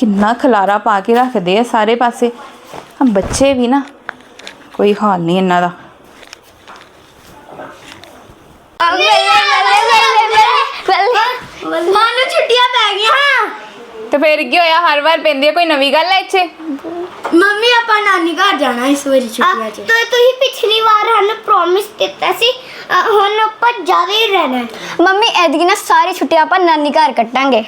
ਕਿੰਨਾ ਖਲਾਰਾ ਪਾ ਕੇ ਰੱਖਦੇ ਆ ਸਾਰੇ ਪਾਸੇ। ਆ ਬੱਚੇ ਵੀ ਨਾ ਕੋਈ ਹਾਲ ਨਹੀਂ ਇਹਨਾਂ ਦਾ। ਮਾਨੂੰ ਛੁੱਟੀਆਂ ਪੈ ਗਈਆਂ। ਤੇ ਫਿਰ ਕੀ ਹੋਇਆ? ਹਰ ਵਾਰ ਪੈਂਦੀ ਕੋਈ ਨਵੀਂ ਗੱਲ ਹੈ ਇੱਥੇ? ਮੰਮੀ ਆਪਾਂ ਨਾਨੀ ਘਰ ਜਾਣਾ ਇਸ ਵਾਰੀ ਛੁੱਟੀਆਂ 'ਚ। ਤੋ ਤੁਸੀਂ ਪਿਛਲੀ ਵਾਰ ਸਾਨੂੰ ਪ੍ਰੋਮਿਸ ਦਿੱਤਾ ਸੀ ਅ, ਹੁਣ ਆਪਾਂ ਜ਼ਿਆਦਾ ਹੀ ਰਹਿਣਾ ਹੈ। ਮੰਮੀ ਐਤਕੀ ਨਾ ਸਾਰੀ ਛੁੱਟੀਆਂ ਆਪਾਂ ਨਾਨੀ ਘਰ ਕੱਟਾਂਗੇ।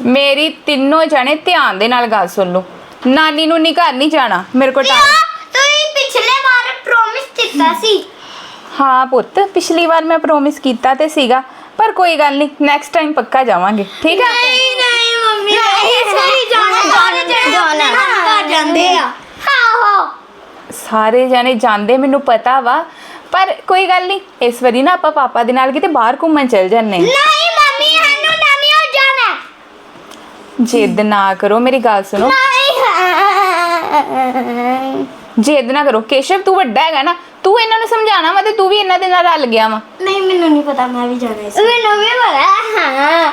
ਮੇਰੀ ਤਿੰਨੋਂ ਜਣੇ ਧਿਆਨ ਦੇ ਨਾਲ ਗੱਲ ਸੁਣ ਲਓ। ਨਾਨੀ ਨੂੰ ਨਹੀਂ ਘਰ ਨਹੀਂ ਜਾਣਾ ਮੇਰੇ ਕੋਲ ਟਾਈਮ ਤੁਸੀਂ ਪਿਛਲੇ ਵਾਰ ਪ੍ਰੋਮਿਸ ਦਿੱਤਾ ਸੀ। ਹਾਂ ਪੁੱਤ ਪਿਛਲੀ ਵਾਰ ਮੈਂ ਪ੍ਰੋਮਿਸ ਕੀਤਾ ਤੇ ਸੀਗਾ ਪਰ ਕੋਈ ਗੱਲ ਨਹੀਂ ਨੈਕਸਟ ਟਾਈਮ ਪੱਕਾ ਜਾਵਾਂਗੇ ਠੀਕ ਹੈ ਨਹੀਂ ਨਹੀਂ ਮੰਮੀ ਇਸ ਵਾਰੀ ਜਾਣਾ ਸਾਰੇ ਜਾਣਾ। ਜਣੇ ਘਰ ਜਾਂਦੇ ਆ। ਆਹੋ। ਸਾਰੇ ਜਣੇ ਜਾਂਦੇ ਮੈਨੂੰ ਪਤਾ ਵਾ ਪਰ ਕੋਈ ਗੱਲ ਨਹੀਂ ਇਸ ਵਾਰੀ ਨਾ ਆਪਾਂ ਪਾਪਾ ਦੇ ਨਾਲ ਕਿਤੇ ਬਾਹਰ ਘੁੰਮਣ ਚੱਲ ਜਾਂਦੇ। ਨਹੀਂ ਮੰਮੀ ਸਾਨੂੰ ਨਾਨੀ ਹੋ ਜਾਣਾ ਹੈ। ਜਿੱਦ ਨਾ ਕਰੋ ਮੇਰੀ ਗੱਲ ਸੁਣੋ। ਨਹੀਂ ਜਿੱਦ ਨਾ ਕਰੋ। ਕੇਸ਼ਵ ਤੂੰ ਵੱਡਾ ਹੈਗਾ ਨਾ ਤੂੰ ਇਹਨਾਂ ਨੂੰ ਸਮਝਾਣਾ ਵਾ ਤੇ ਤੂੰ ਵੀ ਇਹਨਾਂ ਦੇ ਨਾਲ ਰਲ ਗਿਆ ਵਾ। ਨਹੀਂ ਮੈਨੂੰ ਨਹੀਂ ਪਤਾ ਮੈਂ ਵੀ ਜਾਣਾ ਇਸ ਮੈਨੂੰ ਵੀ ਪਤਾ ਹਾਂ।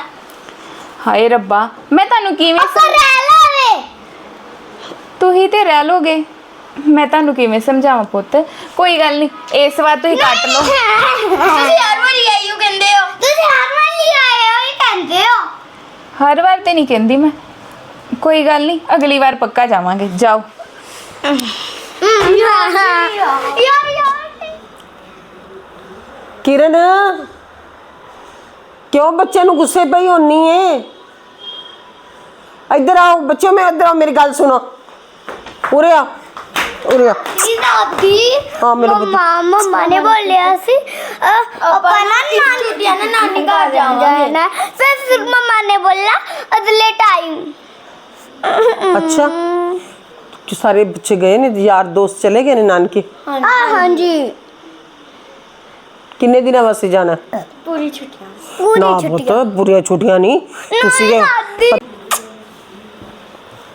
ਹਾਏ ਰੱਬਾ ਮੈਂ ਤੁਹਾਨੂੰ ਕਿਵੇਂ ਸਮ- ਰਹਿ ਲਾਵੇ ਤੁਸੀਂ ਤੇ ਰਹਿ ਲੋਗੇ। ਮੈਂ ਤੁਹਾਨੂੰ ਕਿਵੇਂ ਸਮਝਾਵਾਂ ਪੁੱਤ? ਕੋਈ ਗੱਲ ਨਹੀਂ ਇਸ ਵਾਰ ਤੁਸੀਂ ਕੱਟ ਲਓ। ਤੁਸੀਂ ਹਰ ਵਾਰੀ ਆਇਓ ਕਹਿੰਦੇ ਹੋ। ਤੁਸੀਂ ਹਰ ਵਾਰੀ ਆਏ ਹੋ ਹੀ ਕਹਿੰਦੇ ਹੋ। ਹਰ ਵਾਰ ਤੇ ਨਹੀਂ ਕਹਿੰਦੀ ਮੈਂ। ਕੋਈ ਗੱਲ ਨਹੀਂ ਅਗਲੀ ਵਾਰ ਪੱਕਾ ਜਾਵਾਂਗੇ। ਜਾਓ। ਯਾਰ ਯਾਰ। ਕਿਰਨ ਕਿਉਂ ਬੱਚੇ ਨੂੰ ਗੁੱਸੇ ਪਈ ਹੋਣੀ ਏ? ਇੱਧਰ ਆਓ ਬੱਚਿਓ ਮੈਂ ਇੱਧਰ ਆਓ ਮੇਰੀ ਗੱਲ ਸੁਣੋ। ਉਰੇ ਆ। ਉਰੇ ਆ। ਜੀ ਦਾਦੀ ਹਾਂ, ਮੈਨੂੰ ਪਤਾ। ਮੰਮਾ ਮੰਮਾ ਨੇ ਬੋਲਿਆ ਸੀ ਆਪਾਂ ਨਾ ਨਾਨੀ ਛੁੱਟੀਆਂ ਨਾ ਨਾਨੀ ਘਰ ਜਾਣਾ। ਫਿਰ ਫਿਰ ਮੰਮਾ ਨੇ ਬੋਲਾ ਅਗਲੇ ਟਾਈਮ ਅੱਛਾ। ਕਿ ਸਾਰੇ ਬੱਚੇ ਗਏ ਨੇ ਯਾਰ ਦੋਸਤ ਚਲੇ ਗਏ ਨੇ ਨਾਨਕੇ? ਹਾਂ ਹਾਂਜੀ। ਕਿੰਨੇ ਦਿਨਾਂ ਵਾਸਤੇ ਜਾਣਾ? ਪੂਰੀ ਛੁੱਟੀਆਂ। ਪੂਰੀ ਨਾ ਛੁੱਟੀ ਪੁੱਤ ਬੁਰੀਆਂ ਛੁੱਟੀਆਂ ਨਹੀਂ। ਤੁਸੀਂ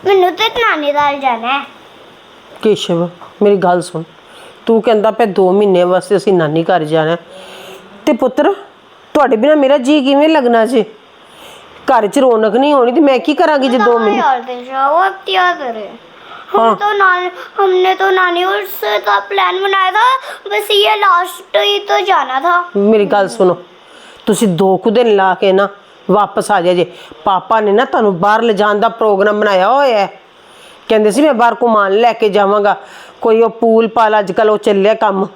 ਮੈਨੂੰ ਤੇ ਨਾਨੀ ਨਾਲ ਜਾਣਾ ਹੈ। ਕੇਸ਼ਵ ਮੇਰੀ ਗੱਲ ਸੁਣ ਤੂੰ ਕਹਿੰਦਾ ਪਿਆ 2 ਮਹੀਨੇ ਵਾਸਤੇ ਅਸੀਂ ਨਾਨੀ ਘਰ ਜਾਣਾ ਹੈ। ਤੇ ਪੁੱਤਰ ਤੁਹਾਡੇ ਬਿਨਾ ਮੇਰਾ ਜੀ ਕਿਵੇਂ ਲੱਗਣਾ ਜੀ ਘਰ 'ਚ ਰੌਣਕ ਨਹੀਂ ਹੋਣੀ ਤੇ ਮੈਂ ਕੀ ਕਰਾਂਗੀ ਜੇ 2 हाँ ਮਹੀਨੇ यार देशा वो अब क्या करे हम हाँ। तो नानी हमने तो नानी उससे का प्लान बनाया था बस ये लास्ट ही तो जाना था ਮੇਰੀ ਗੱਲ ਸੁਣੋ ਤੁਸੀਂ ਦੋ ਕੁ ਦਿਨ ਲਾ ਕੇ ਨਾ ਵਾਪਸ ਆ ਜਾਏ ਜੇ ਪਾਪਾ ਨੇ ਨਾ ਤੁਹਾਨੂੰ ਬਾਹਰ ਲਿਜਾਣ ਦਾ ਪ੍ਰੋਗਰਾਮ ਬਣਾਇਆ ਹੋਇਆ ਹੈ ਕਹਿੰਦੇ ਸੀ ਮੈਂ ਬਾਹਰ ਘੁਮਾਣ ਲੈ ਕੇ ਜਾਵਾਂਗਾ। ਕੋਈ ਉਹ ਪੂਲ ਪਾਲ ਅੱਜ ਕੱਲ ਉਹ ਚੱਲਿਆ ਕੰਮ।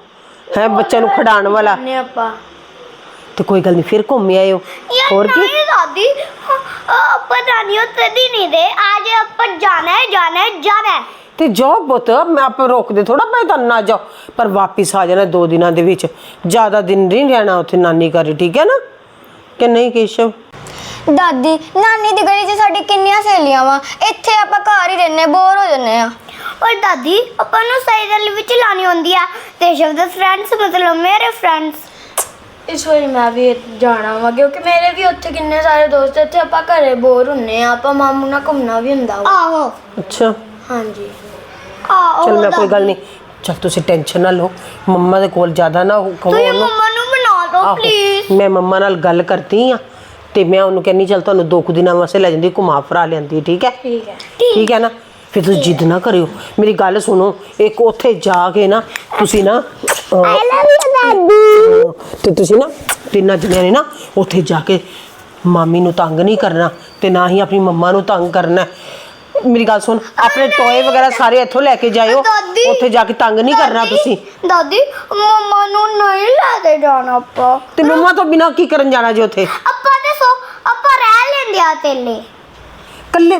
ਹੈ ਬੱਚਿਆਂ ਨੂੰ ਖਿਡਾਉਣ ਵਾਲਾ। ਤੇ ਕੋਈ ਗੱਲ ਨਹੀਂ ਫਿਰ ਘੁੰਮ ਆਇਓ। ਹੋਰ ਕੀ? ਦਾਦੀ ਆਪਾਂ ਜਾਣੀ ਉੱਤੇ ਦੀ ਨਹੀਂ ਦੇ। ਅੱਜ ਆਪਾਂ ਜਾਣਾ ਹੈ ਜਾਣਾ ਹੈ ਜਾਣਾ ਤੇ ਜਾਓ ਬੁੱਤ ਮੈਂ ਆਪ ਰੋਕਦੇ ਥੋੜਾ ਮੈਂ ਤਾਂ ਨਾ ਜਾਓ। ਪਰ ਵਾਪਿਸ ਆ ਜਾਣਾ ਦੋ ਦਿਨਾਂ ਦੇ ਵਿੱਚ। ਜ਼ਿਆਦਾ ਦਿਨ ਨਹੀਂ ਰਹਿਣਾ ਉੱਥੇ ਨਾਨੀ ਘਰ ਠੀਕ ਹੈ ਨਾ? ਕਿ ਨਹੀਂ ਕੇਸ਼ਵ? ਦਾਦੀ ਨਾਨੀ ਦੀ ਗਲੀ 'ਚ ਸਾਡੀ ਕਿੰਨੀਆਂ ਸਹੇਲੀਆਂ ਵਾ? ਇੱਥੇ ਆਪਾਂ ਘਰ ਹੀ ਰਹਿੰਨੇ ਬੋਰ ਹੋ ਜੰਨੇ ਆ। ਔਰ ਦਾਦੀ ਆਪਾਂ ਨੂੰ ਸਹੀ ਗੱਲ ਵਿੱਚ ਲਾਣੀ ਹੁੰਦੀ ਆ। ਤੇ ਸ਼ਬਦ ਫਰੈਂਡਸ ਮਤਲਬ ਮੇਰੇ ਫਰੈਂਡਸ ਇਸ ਵਾਰੀ ਮੈਂ ਵੀ ਜਾਣਾ ਵਾ ਕਿਉਂਕਿ ਮੇਰੇ ਵੀ ਉੱਥੇ ਕਿੰਨੇ ਸਾਰੇ ਦੋਸਤ ਇੱਥੇ ਆਪਾਂ ਘਰੇ ਬੋਰ ਹੁੰਨੇ ਆ ਆਪਾਂ ਮਾਮੂ ਨਾਲ ਘੁੰਮਣਾ ਵੀ ਹੁੰਦਾ ਵਾ। ਆਹੋ। ਅੱਛਾ। ਹਾਂਜੀ। ਆਹੋ ਚੱਲ ਮੈਂ ਕੋਈ ਗੱਲ ਨਹੀਂ ਚੱਲ ਤੁਸੀਂ ਟੈਨਸ਼ਨ ਨਾ ਲਓ ਮੰਮਾ ਦੇ ਕੋਲ ਜ਼ਿਆਦਾ ਨਾ ਕਹੋ ਤੁਸੀਂ ਮੰਮਾ ਨੂੰ ਬਣਾ ਦਿਓ ਪਲੀਜ਼ ਮੈਂ ਮੰਮਾ ਨਾਲ ਗੱਲ ਕਰਤੀ ਆ ਤੇ ਮੈਂ ਉਹਨੂੰ ਕਹਿੰਨੀ ਚਲ ਤੁਹਾਨੂੰ ਦੋ ਕੁ ਦਿਨਾਂ ਵਾਸਤੇ ਲੈ ਜਾਂਦੀ ਘੁਮਾ ਫਰਾ ਲੈਂਦੀ ਠੀਕ ਹੈ? ਠੀਕ ਹੈ। ਨਾ? ਫਿਰ ਤੁਸੀਂ ਜਿੱਦ ਨਾ ਕਰਿਓ। ਮੇਰੀ ਗੱਲ ਸੁਣੋ ਇੱਕ ਉੱਥੇ ਜਾ ਕੇ ਨਾ ਤੁਸੀਂ ਨਾ ਤੇ ਤੁਸੀਂ ਨਾ ਤਿੰਨਾਂ ਜਣਿਆਂ ਨੇ ਨਾ ਉੱਥੇ ਜਾ ਕੇ ਮਾਮੀ ਨੂੰ ਤੰਗ ਨਹੀਂ ਕਰਨਾ ਤੇ ਨਾ ਹੀ ਆਪਣੀ ਮੰਮਾ ਨੂੰ ਤੰਗ ਕਰਨਾ ਮੇਰੀ ਗੱਲ ਸੁਣ ਆਪਣੇ ਟੋਏ ਵਗੈਰਾ ਸਾਰੇ ਇੱਥੋਂ ਲੈ ਕੇ ਜਾਇਓ। ਉੱਥੇ ਜਾ ਕੇ ਤੰਗ ਨਹੀਂ ਕਰਨਾ ਤੁਸੀਂ। ਦਾਦੀ ਮੰਮਾ ਨੂੰ ਨਹੀਂ ਲੈ ਕੇ ਜਾਣਾ ਆਪਾਂ। ਤੇ ਮੰਮਾ ਤੋਂ ਬਿਨਾ ਕੀ ਕਰਨ ਜਾਣਾ ਜੇ ਉੱਥੇ? ਆ ਤੇਲੇ ਕੱਲੇ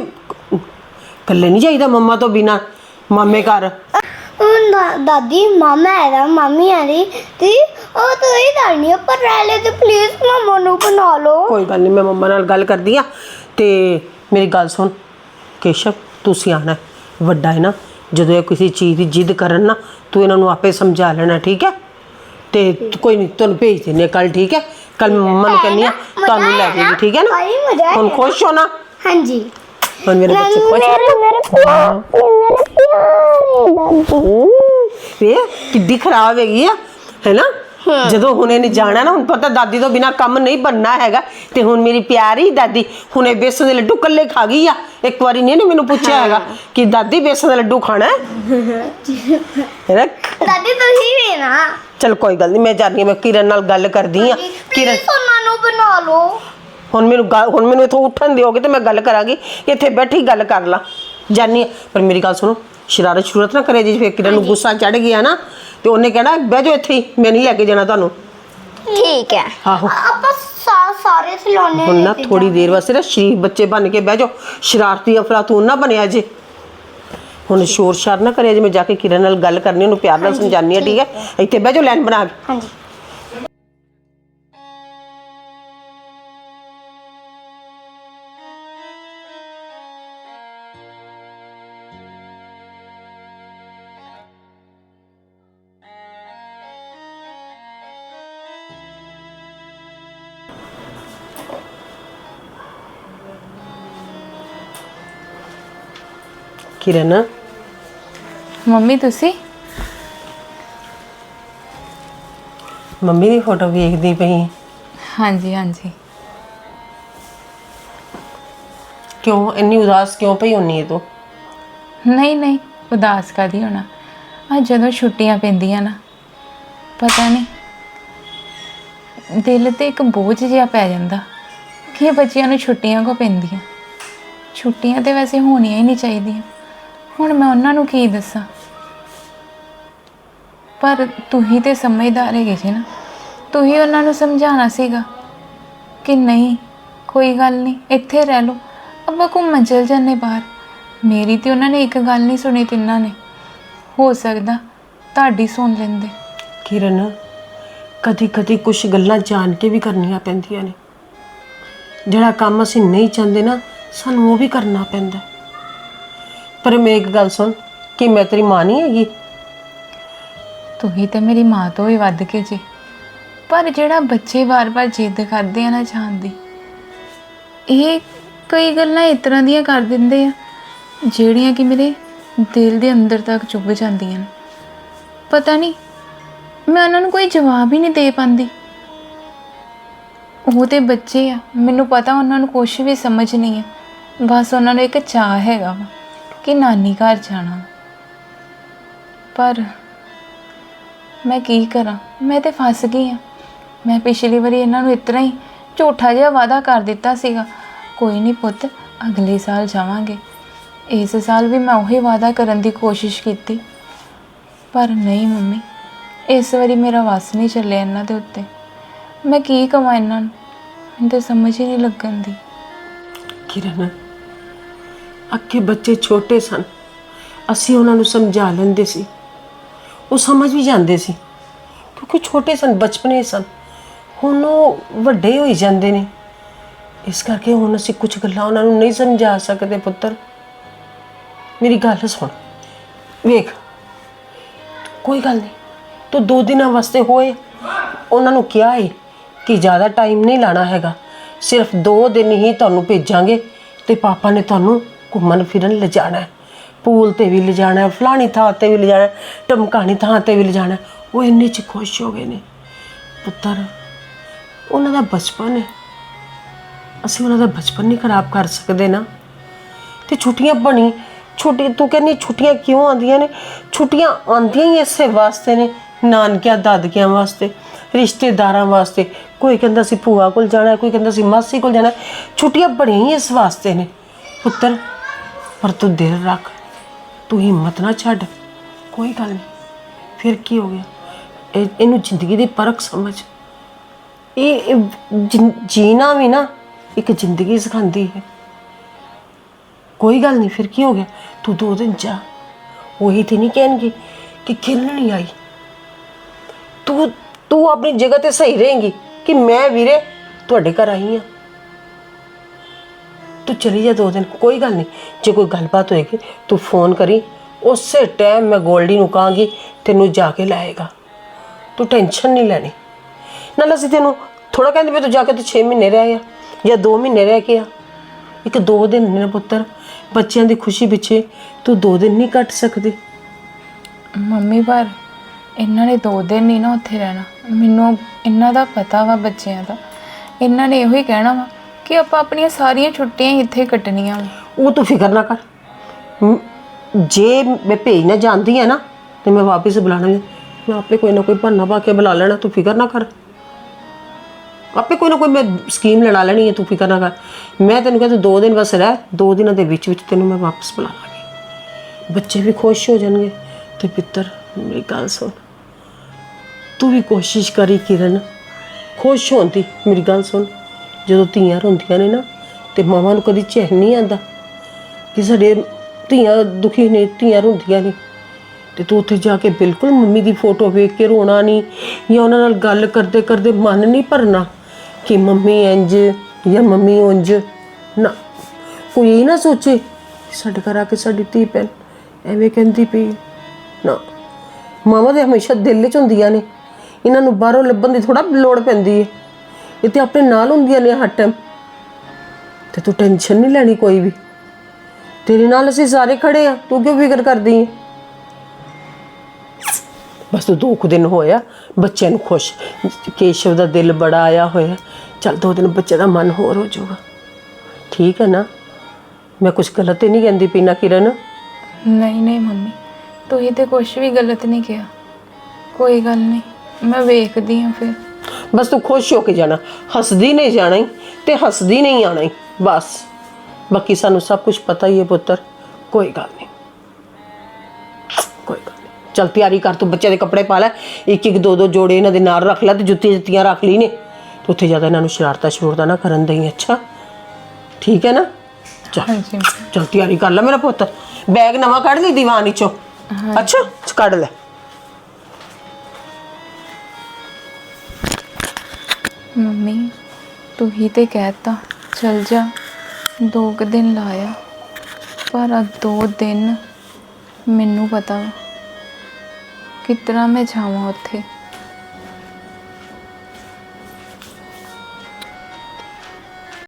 ਕੱਲੇ ਨਹੀਂ ਜਾਈਦਾ ਮੰਮਾ ਤੋਂ ਬਿਨਾ ਮਾਮੇ ਘਰ। ਹੁਣ ਦਾਦੀ ਮਾਮਾ ਆਇਆ ਮਾਮੀ ਆ ਤੇ ਉਹ ਤਾਂ ਹੀ ਦਾਣੀ ਉੱਪਰ ਰਹਿ ਲੈ ਤੇ ਪਲੀਜ਼ ਮਾਮਾ ਨੂੰ ਬਣਾ ਲਓ। ਕੋਈ ਗੱਲ ਨਹੀਂ ਮੈਂ ਮੰਮਾ ਨਾਲ ਗੱਲ ਕਰਦੀ ਆ ਤੇ ਮੇਰੀ ਗੱਲ ਸੁਣ। ਕੇਸ਼ਵ ਤੂੰ ਸਿਆਣਾ ਵੱਡਾ ਹੈ ਨਾ ਜਦੋਂ ਇਹ ਕਿਸੇ ਚੀਜ਼ ਦੀ ਜਿੱਦ ਕਰਨ ਨਾ ਤੂੰ ਇਹਨਾਂ ਨੂੰ ਆਪੇ ਸਮਝਾ ਲੈਣਾ ਠੀਕ ਹੈ? ਤੇ ਕੋਈ ਨਹੀਂ ਤੁਹਾਨੂੰ ਭੇਜ ਦਿੰਨੇ ਕੱਲ ਠੀਕ ਹੈ? ਕੱਲ ਮੰਮਾ ਨੂੰ ਕਹਿੰਨੀ ਆ ਤੁਹਾਨੂੰ ਲੈ ਜਾਏਗੀ ਠੀਕ ਹੈ ਨਾ? ਹੁਣ ਖੁਸ਼ ਹੋ ਨਾ? ਹਾਂਜੀ। ਹੁਣ ਮੇਰੇ ਬੱਚੇ ਖੁਸ਼ ਮੇਰੇ ਮੇਰੇ ਪਿਆਰੇ ਮੇਰੇ ਪਿਆਰੇ ਦਾਦੀ ਵੇ ਕਿੱਡੀ ਖਰਾਬ ਹੈਗੀ ਆ ਹੈ। ਨਾ ਜਦੋਂ ਹੁਣ ਇਹਨੇ ਜਾਣਾ ਨਾ ਹੁਣ ਪਤਾ ਦਾਦੀ ਤੋਂ ਬਿਨਾ ਕੰਮ ਨਹੀਂ ਬਣਨਾ ਹੈਗਾ। ਤੇ ਹੁਣ ਮੇਰੀ ਪਿਆਰੀ ਦਾਦੀ ਹੁਣੇ ਬੇਸਨ ਦੇ ਲੱਡੂ ਕੱਲੇ ਖਾ ਗਈ ਆ। ਇੱਕ ਵਾਰੀ ਨਹੀਂ ਇਹਨੇ ਮੈਨੂੰ ਪੁੱਛਿਆ ਹੈਗਾ ਕਿ ਦਾਦੀ ਬੇਸਨ ਦਾ ਲੱਡੂ ਖਾਣਾ ਹੈ? ਦਾਦੀ ਤੁਸੀਂ ਵੀ ਨਾ ਚਲ ਕੋਈ ਗੱਲ ਨਹੀਂ ਮੈਂ ਜਾਣੀ ਹਾਂ ਮੈਂ ਕਿਰਨ ਨਾਲ ਗੱਲ ਕਰਦੀ ਆ। ਕਿਰਨ ਸੋਨਾ ਨੂੰ ਬਣਾ ਲਓ? ਹੁਣ ਮੈਨੂੰ ਗੱਲ- ਹੁਣ ਮੈਨੂੰ ਇਥੋਂ ਉੱਠਣ ਦਿਓਗੇ ਤੇ ਮੈਂ ਗੱਲ ਕਰਾਂਗੀ ਇੱਥੇ ਬੈਠੀ ਗੱਲ ਕਰ ਲਾਂ। ਜਾਨੀ ਪਰ ਮੇਰੀ ਗੱਲ ਸੁਣੋ ਸ਼ਰਾਰਤ ਸ਼ੁਰਤ ਨਾ ਕਰੇ ਜੀ ਫਿਰ ਕਿਰਨ ਨੂੰ ਗੁੱਸਾ ਚੜ ਗਿਆ ਨਾ ਤੇ ਉਹਨੇ ਕਹਿਣਾ ਬਹਿ ਜਾਓ ਇੱਥੇ ਹੀ ਮੈਂ ਨਹੀਂ ਲੈ ਕੇ ਜਾਣਾ ਤੁਹਾਨੂੰ। ਠੀਕ ਹੈ। ਆਹੋ। ਆਪਾਂ ਸਾ- ਸਾਰੇ ਖਿਲੌਣੇ ਹੁਣ ਨਾ ਥੋੜੀ ਦੇਰ ਵਾਸਤੇ ਨਾ ਸ਼ਰੀਫ ਬੱਚੇ ਬਣ ਕੇ ਬਹਿ ਜਾਓ ਸ਼ਰਾਰਤੀ ਅਫਲਾਤੂਨ ਨਾ ਬਣਿਆ ਜੇ। ਹੁਣ ਸ਼ੋਰ ਸ਼ਾਰ ਨਾ ਕਰਿਆ ਜੇ ਮੈਂ ਜਾ ਕੇ ਕਿਰਨ ਨਾਲ ਗੱਲ ਕਰਨੀ ਉਹਨੂੰ ਪਿਆਰ ਨਾਲ ਸਮਝਾਨੀ ਆ ਠੀਕ ਹੈ। ਇੱਥੇ ਬਹਿ ਜਾਓ ਲਾਈਨ ਬਣਾ ਕੇ। ਹਾਂਜੀ। ਕਿਰਨ ਮੰਮੀ ਤੁਸੀਂ? ਮੰਮੀ ਦੀ ਫੋਟੋ ਵੇਖਦੀ ਪਈ। ਹਾਂਜੀ ਹਾਂਜੀ। ਕਿਉਂ? ਇੰਨੀ ਉਦਾਸ ਕਿਉਂ ਪਈ ਹੁੰਨੀ ਹੈ ਤੂੰ? ਨਹੀਂ ਨਹੀਂ ਉਦਾਸ ਕਾਦੀ ਹੋਣਾ? ਆ ਜਦੋਂ ਛੁੱਟੀਆਂ ਪੈਂਦੀਆਂ ਨਾ ਪਤਾ ਨਹੀਂ ਦਿਲ ਤੇ ਇੱਕ ਬੋਝ ਜਿਹਾ ਪੈ ਜਾਂਦਾ ਕਿ ਬੱਚਿਆਂ ਨੂੰ ਛੁੱਟੀਆਂ ਕੋ ਪੈਂਦੀਆਂ। ਛੁੱਟੀਆਂ ਤੇ ਵੈਸੇ ਹੋਣੀਆਂ ਹੀ ਨਹੀਂ ਚਾਹੀਦੀਆਂ। ਹੁਣ ਮੈਂ ਉਹਨਾਂ ਨੂੰ ਕੀ ਦੱਸਾਂ? ਪਰ ਤੁਸੀਂ ਤੇ ਸਮਝਦਾਰ ਹੈਗੇ ਸੀ ਨਾ। ਤੁਸੀਂ ਉਹਨਾਂ ਨੂੰ ਸਮਝਾਉਣਾ ਸੀਗਾ ਕਿ ਨਹੀਂ, ਕੋਈ ਗੱਲ ਨਹੀਂ, ਇੱਥੇ ਰਹਿ ਲਓ। ਆਪਾਂ ਘੁੰਮਣ ਚਲ ਜਾਂਦੇ ਬਾਹਰ। ਮੇਰੀ ਤੇ ਉਹਨਾਂ ਨੇ ਇੱਕ ਗੱਲ ਨਹੀਂ ਸੁਣੀ ਤਿੰਨਾਂ ਨੇ। ਹੋ ਸਕਦਾ ਤੁਹਾਡੀ ਸੁਣ ਲੈਂਦੇ। ਕਿਰਨ ਕਦੀ ਕਦੀ ਕੁਝ ਗੱਲਾਂ ਜਾਣ ਕੇ ਵੀ ਕਰਨੀਆਂ ਪੈਂਦੀਆਂ ਨੇ। ਜਿਹੜਾ ਕੰਮ ਅਸੀਂ ਨਹੀਂ ਚਾਹੁੰਦੇ ਨਾ, ਸਾਨੂੰ ਉਹ ਵੀ ਕਰਨਾ ਪੈਂਦਾ। ਪਰ ਮੈਂ ਇੱਕ ਗੱਲ ਸੁਣ, ਕਿ ਮੈਂ ਤੇਰੀ ਮਾਂ ਨਹੀਂ ਹੈਗੀ? ਤੁਸੀਂ ਤੇ ਮੇਰੀ ਮਾਂ ਤੋਂ ਵੀ ਵੱਧ ਕੇ ਜੀ। ਪਰ ਜਿਹੜਾ ਬੱਚੇ ਵਾਰ-ਵਾਰ ਜਿੱਦ ਕਰਦੇ ਆ ਨਾ ਜਾਣ ਦੀ, ਇਹ ਕਈ ਗੱਲਾਂ ਇਸ ਤਰ੍ਹਾਂ ਦੀਆਂ ਕਰ ਦਿੰਦੇ ਆ, ਜਿਹੜੀਆਂ ਕਿ ਮੇਰੇ ਦਿਲ ਦੇ ਅੰਦਰ ਤੱਕ ਚੁੱਭ ਜਾਂਦੀਆਂ ਨੇ। ਪਤਾ ਨਹੀਂ, ਮੈਂ ਉਹਨਾਂ ਨੂੰ ਕੋਈ ਜਵਾਬ ਹੀ ਨਹੀਂ ਦੇ ਪਾਉਂਦੀ। ਉਹ ਤੇ ਬੱਚੇ ਆ, ਮੈਨੂੰ ਪਤਾ ਉਹਨਾਂ ਨੂੰ ਕੁਝ ਵੀ ਸਮਝ ਨਹੀਂ ਹੈ ਬਸ ਉਹਨਾਂ ਨੂੰ ਇੱਕ ਚਾਹ ਹੈਗਾ ਵਾ। ਕਿ ਨਾਨੀ ਘਰ ਜਾਣਾ। ਪਰ ਮੈਂ ਕੀ ਕਰਾਂ? ਮੈਂ ਤੇ ਫਸ ਗਈ ਆ। ਮੈਂ ਪਿਛਲੀ ਵਾਰੀ ਇਹਨਾਂ ਨੂੰ ਇਤਨਾ ਹੀ ਝੂਠਾ ਜਿਹਾ ਵਾਅਦਾ ਕਰ ਦਿੱਤਾ ਸੀਗਾ। ਕੋਈ ਨਹੀਂ ਪੁੱਤ, ਅਗਲੇ ਸਾਲ ਜਾਵਾਂਗੇ। ਇਸ ਸਾਲ ਵੀ ਮੈਂ ਉਹੀ ਵਾਅਦਾ ਕਰਨ ਦੀ ਕੋਸ਼ਿਸ਼ ਕੀਤੀ। ਪਰ ਨਹੀਂ ਮੰਮੀ, ਇਸ ਵਾਰੀ ਮੇਰਾ ਵਸ ਨਹੀਂ ਚੱਲਿਆ ਇਹਨਾਂ ਦੇ ਉੱਤੇ। ਮੈਂ ਕੀ ਕਵਾਂ ਇਹਨਾਂ ਨੂੰ? ਮੈਨੂੰ ਤਾਂ ਸਮਝ ਹੀ ਨਹੀਂ ਲੱਗਣ ਦੀ। ਕਿਰਨ ਅੱਗੇ ਬੱਚੇ ਛੋਟੇ ਸਨ। ਅਸੀਂ ਉਹਨਾਂ ਨੂੰ ਸਮਝਾ ਲੈਂਦੇ ਸੀ। ਉਹ ਸਮਝ ਵੀ ਜਾਂਦੇ ਸੀ ਕਿਉਂਕਿ ਛੋਟੇ ਸਨ, ਬਚਪਨੇ ਸਨ। ਹੁਣ ਉਹ ਵੱਡੇ ਹੋਈ ਜਾਂਦੇ ਨੇ। ਇਸ ਕਰਕੇ ਹੁਣ ਅਸੀਂ ਕੁਝ ਗੱਲਾਂ ਉਹਨਾਂ ਨੂੰ ਨਹੀਂ ਸਮਝਾ ਸਕਦੇ ਪੁੱਤਰ। ਮੇਰੀ ਗੱਲ ਸੁਣ। ਵੇਖ। ਕੋਈ ਗੱਲ ਨਹੀਂ। ਤੂੰ ਦੋ ਦਿਨਾਂ ਵਾਸਤੇ ਹੋਏ। ਉਹਨਾਂ ਨੂੰ ਕਿਹਾ ਏ ਕਿ ਜ਼ਿਆਦਾ ਟਾਈਮ ਨਹੀਂ ਲਾਣਾ ਹੈਗਾ। ਸਿਰਫ ਦੋ ਦਿਨ ਹੀ ਤੁਹਾਨੂੰ ਭੇਜਾਂਗੇ ਤੇ ਪਾਪਾ ਨੇ ਤੁਹਾਨੂੰ ਘੁੰਮਣ ਫਿਰਨ ਲਿਜਾਣਾ ਹੈ। ਪੂਲ ਤੇ ਵੀ ਲਿਜਾਣਾ ਹੈ, ਫਲਾਣੀ ਥਾਂ ਤੇ ਵੀ ਲਿਜਾਣਾ ਹੈ ਟਮਕਾਣੀ ਥਾਂ ਤੇ ਵੀ ਲਿਜਾਣਾ ਹੈ। ਉਹ ਇੰਨੇ ਚ ਖੁਸ਼ ਹੋ ਗਏ ਨੇ। ਪੁੱਤਰ, ਉਹਨਾਂ ਦਾ ਬਚਪਨ ਹੈ। ਅਸੀਂ ਉਹਨਾਂ ਦਾ ਬਚਪਨ ਨਹੀਂ ਖਰਾਬ ਕਰ ਸਕਦੇ ਨਾ। ਤੇ ਛੁੱਟੀਆਂ ਬਣੀ, ਛੁੱਟੀ, ਤੂੰ ਕਹਿੰਦੀ ਛੁੱਟੀਆਂ ਕਿਉਂ ਆਉਂਦੀਆਂ ਨੇ? ਛੁੱਟੀਆਂ ਆਉਂਦੀਆਂ ਹੀ ਇਸੇ ਵਾਸਤੇ ਨੇ, ਨਾਨਕਿਆਂ, ਦਾਦਕਿਆਂ ਵਾਸਤੇ, ਰਿਸ਼ਤੇਦਾਰਾਂ ਵਾਸਤੇ। ਕੋਈ ਕਹਿੰਦਾ ਸੀ ਭੂਆ ਕੋਲ ਜਾਣਾ ਕੋਈ ਕਹਿੰਦਾ ਸੀ ਮਾਸੀ ਕੋਲ ਜਾਣਾ ਛੁੱਟੀਆਂ ਬਣੀਆਂ ਹੀ ਇਸ ਵਾਸਤੇ ਨੇ। ਪੁੱਤਰ ਪਰ ਤੂੰ ਦਿਲ ਰੱਖ। ਤੂੰ ਹਿੰਮਤ ਨਾ ਛੱਡ। ਕੋਈ ਗੱਲ ਨਹੀਂ। ਫਿਰ ਕੀ ਹੋ ਗਿਆ? ਇਹ, ਇਹਨੂੰ ਜ਼ਿੰਦਗੀ ਦੀ ਪਰਖ ਸਮਝ। ਇਹ ਇਹ ਜਿੰ- ਜੀਣਾ ਵੀ ਨਾ ਇੱਕ ਜ਼ਿੰਦਗੀ ਸਿਖਾਉਂਦੀ ਹੈ। ਕੋਈ ਗੱਲ ਨਹੀਂ, ਫਿਰ ਕੀ ਹੋ ਗਿਆ? ਤੂੰ ਦੋ ਦਿਨ ਜਾ। ਉਹੀ ਤੇ ਨਹੀਂ ਕਹਿਣਗੇ ਕਿ ਖੇਲਣ ਨਹੀਂ ਆਈ। ਤੂੰ ਤੂੰ ਆਪਣੀ ਜਗ੍ਹਾ ਤੇ ਸਹੀ ਰਹੇਂਗੀ ਕਿ ਮੈਂ ਵੀਰੇ ਤੁਹਾਡੇ ਘਰ ਆਈ ਹਾਂ। ਤੂੰ ਚਲੀ ਜਾ ਦੋ ਦਿਨ, ਕੋਈ ਗੱਲ ਨਹੀਂ। ਜੇ ਕੋਈ ਗੱਲਬਾਤ ਹੋਏਗੀ, ਤੂੰ ਫੋਨ ਕਰੀ। ਉਸੇ ਟਾਈਮ ਮੈਂ ਗੋਲਡੀ ਨੂੰ ਕਹਾਂਗੀ, ਤੈਨੂੰ ਜਾ ਕੇ ਲਾਏਗਾ। ਤੂੰ ਟੈਨਸ਼ਨ ਨਹੀਂ ਲੈਣੀ। ਨਾਲ ਅਸੀਂ ਤੈਨੂੰ ਥੋੜਾ ਕਹਿੰਦੇ ਵੀ ਤੂੰ ਜਾ ਕੇ ਤੂੰ 6 ਮਹੀਨੇ ਰਹਿ ਆ, ਜਾਂ 2 ਮਹੀਨੇ ਰਹਿ ਕੇ ਆ। ਇੱਕ ਦੋ ਦਿਨ ਨੇ ਪੁੱਤਰ, ਬੱਚਿਆਂ ਦੀ ਖੁਸ਼ੀ ਪਿੱਛੇ ਤੂੰ ਦੋ ਦਿਨ ਨਹੀਂ ਕੱਟ ਸਕਦੀ। ਮੰਮੀ, ਪਰ ਇਹਨਾਂ ਨੇ ਦੋ ਦਿਨ ਨਹੀਂ ਨਾ ਉੱਥੇ ਰਹਿਣਾ। ਮੈਨੂੰ ਇਹਨਾਂ ਦਾ ਪਤਾ ਵਾ, ਬੱਚਿਆਂ ਦਾ। ਇਹਨਾਂ ਨੇ ਇਹੋ ਹੀ ਕਹਿਣਾ ਵਾ ਕਿ ਆਪਾਂ ਆਪਣੀਆਂ ਸਾਰੀਆਂ ਛੁੱਟੀਆਂ ਹੀ ਇੱਥੇ ਕੱਟਣੀਆਂ ਵਾ। ਉਹ ਤੂੰ ਫਿਕਰ ਨਾ ਕਰ। ਹਮ, ਜੇ ਮੈਂ ਭੇਜ ਨਾ ਜਾਂਦੀ ਹੈ ਨਾ ਤੇ ਮੈਂ ਵਾਪਿਸ ਬੁਲਾਣਾ ਮੈਂ ਆਪੇ ਕੋਈ ਨਾ ਕੋਈ ਬਹਾਨਾ ਪਾ ਕੇ ਬੁਲਾ ਲੈਣਾ ਤੂੰ ਫਿਕਰ ਨਾ ਕਰ। ਆਪੇ ਕੋਈ ਨਾ ਕੋਈ ਮੈਂ ਸਕੀਮ ਲੜਾ ਲੈਣੀ ਹੈ ਤੂੰ ਫਿਕਰ ਨਾ ਕਰ। ਮੈਂ ਤੈਨੂੰ ਕਹਿੰਦਾ ਦੋ ਦਿਨ ਬਸ ਰਹਿ ਦੋ ਦਿਨਾਂ ਦੇ ਵਿੱਚ ਵਿੱਚ ਤੈਨੂੰ ਮੈਂ ਵਾਪਸ ਬੁਲਾ ਲਾਂਗੀ। ਬੱਚੇ ਵੀ ਖੁਸ਼ ਹੋ ਜਾਣਗੇ। ਤੇ ਪਿੱਤਰ ਮੇਰੀ ਗੱਲ ਸੁਣ। ਤੂੰ ਵੀ ਕੋਸ਼ਿਸ਼ ਕਰੀ ਕਿਰਨ। ਖੁਸ਼ ਹੋਣ ਦੀ ਮੇਰੀ ਗੱਲ ਸੁਣ। ਜਦੋਂ ਧੀਆਂ ਰੋਂਦੀਆਂ ਨੇ ਨਾ, ਤੇ ਮਾਵਾਂ ਨੂੰ ਕਦੀ ਚੈਨ ਨਹੀਂ ਆਂਦਾ ਕਿ ਸਾਡੇ ਧੀਆਂ ਦੁਖੀ ਨੇ, ਧੀਆਂ ਰੋਂਦੀਆਂ ਨੇ। ਤੇ ਤੂੰ ਉੱਥੇ ਜਾ ਕੇ ਬਿਲਕੁਲ ਮੰਮੀ ਦੀ ਫੋਟੋ ਵੇਖ ਕੇ ਰੋਣਾ ਨਹੀਂ ਜਾਂ ਉਹਨਾਂ ਨਾਲ ਗੱਲ ਕਰਦੇ ਕਰਦੇ ਮਨ ਨਹੀਂ ਭਰਨਾ ਕਿ ਮੰਮੀ ਇੰਜ ਜਾਂ ਮੰਮੀ ਉਂਝ ਨਾ, ਕੋਈ ਇਹ ਨਾ ਸੋਚੇ ਸਾਡੇ ਘਰ ਆ ਕੇ ਸਾਡੀ ਧੀ ਭੈਣ ਐਵੇਂ ਕਹਿੰਦੀ ਪਈ। ਨਾ, ਮਾਵਾਂ ਦੇ ਹਮੇਸ਼ਾ ਦਿਲ 'ਚ ਹੁੰਦੀਆਂ ਨੇ। ਇਹਨਾਂ ਨੂੰ ਬਾਹਰੋਂ ਲੱਭਣ ਦੀ ਥੋੜਾ ਲੋੜ ਪੈਂਦੀ ਹੈ ਇਹ ਤੇ ਆਪਣੇ ਨਾਲ ਹੁੰਦੀਆਂ ਨੇ ਹਰ ਟਾਈਮ ਤੇ ਤੂੰ ਟੈਨਸ਼ਨ ਨਹੀਂ ਲੈਣੀ ਕੋਈ ਵੀ। ਤੇਰੇ ਨਾਲ ਅਸੀਂ ਸਾਰੇ ਖੜੇ ਆ, ਤੂੰ ਕਿਉਂ ਫਿਕਰ ਕਰਦੀ ਹੈ ਬਸ ਤੂੰ ਦੋ ਕੁ ਦਿਨ ਹੋਇਆ, ਬੱਚਿਆਂ ਨੂੰ ਖੁਸ਼। ਕੇਸ਼ਵ ਦਾ ਦਿਲ ਬੜਾ ਆਇਆ ਹੋਇਆ। ਚੱਲ ਦੋ ਦਿਨ ਬੱਚੇ ਦਾ ਮਨ ਹੋਰ ਹੋ ਜਾਊਗਾ। ਠੀਕ ਹੈ ਨਾ? ਮੈਂ ਕੁਝ ਗਲਤ ਤੇ ਨਹੀਂ ਕਹਿੰਦੀ ਪਈ ਕਿਰਨ। ਨਹੀਂ ਨਹੀਂ ਮੰਮੀ। ਤੁਸੀਂ ਤੇ ਕੁਝ ਵੀ ਗਲਤ ਨਹੀਂ ਕਿਹਾ। ਕੋਈ ਗੱਲ ਨਹੀਂ। ਮੈਂ ਵੇਖਦੀ ਹਾਂ ਫਿਰ। ਬਸ ਤੂੰ ਖੁਸ਼ ਹੋ ਕੇ ਜਾਣਾ। ਹੱਸਦੀ ਨਹੀਂ ਜਾਣਾ ਈ ਤੇ ਹੱਸਦੀ ਨਹੀਂ ਆਣਾ ਈ। ਬਸ। ਬਾਕੀ ਸਾਨੂੰ ਸਭ ਕੁਝ ਪਤਾ ਹੀ ਹੈ ਪੁੱਤਰ। ਕੋਈ ਗੱਲ ਨਹੀਂ। ਕੋਈ ਗੱਲ ਨਹੀਂ। ਚਲ ਤਿਆਰੀ ਕਰ ਤੂੰ ਬੱਚੇ ਦੇ ਕੱਪੜੇ ਪਾ ਲੈ। ਇੱਕ ਇੱਕ ਦੋ ਦੋ ਜੋੜੇ ਇਹਨਾਂ ਦੇ ਨਾਲ ਰੱਖ ਲੈ ਤੇ ਜੁੱਤੀਆਂ ਜੁੱਤੀਆਂ ਰੱਖ ਲਈ ਨੇ। ਤੇ ਉੱਥੇ ਜ਼ਿਆਦਾ ਇਹਨਾਂ ਨੂੰ ਸ਼ਰਾਰਤਾਂ ਸ਼ਰੂਰਤਾਂ ਨਾ ਕਰਨ ਦੇਈ ਅੱਛਾ? ਠੀਕ ਹੈ ਨਾ? ਚਲ। ਹਾਂਜੀ। ਚਲ ਤਿਆਰੀ ਕਰ ਲੈ ਮੇਰਾ ਪੁੱਤ। ਬੈਗ ਨਵਾਂ ਕੱਢ ਲਈ ਦੀਵਾਨ ਵਿੱਚੋਂ? ਅੱਛਾ? ਕੱਢ ਲੈ। ਮੰਮੀ ਤੂੰ ਹੀ ਤੇ ਕਹਿਤਾ, ਚਲ ਜਾ। ਦੋ ਕੁ ਦਿਨ ਲਾਇਆ, ਪਰ ਆ ਦੋ ਦਿਨ ਮੈਨੂੰ ਪਤਾ ਵਾ ਕਿਤਨਾ ਮੈਂ ਜਾਵਾਂ ਉੱਥੇ।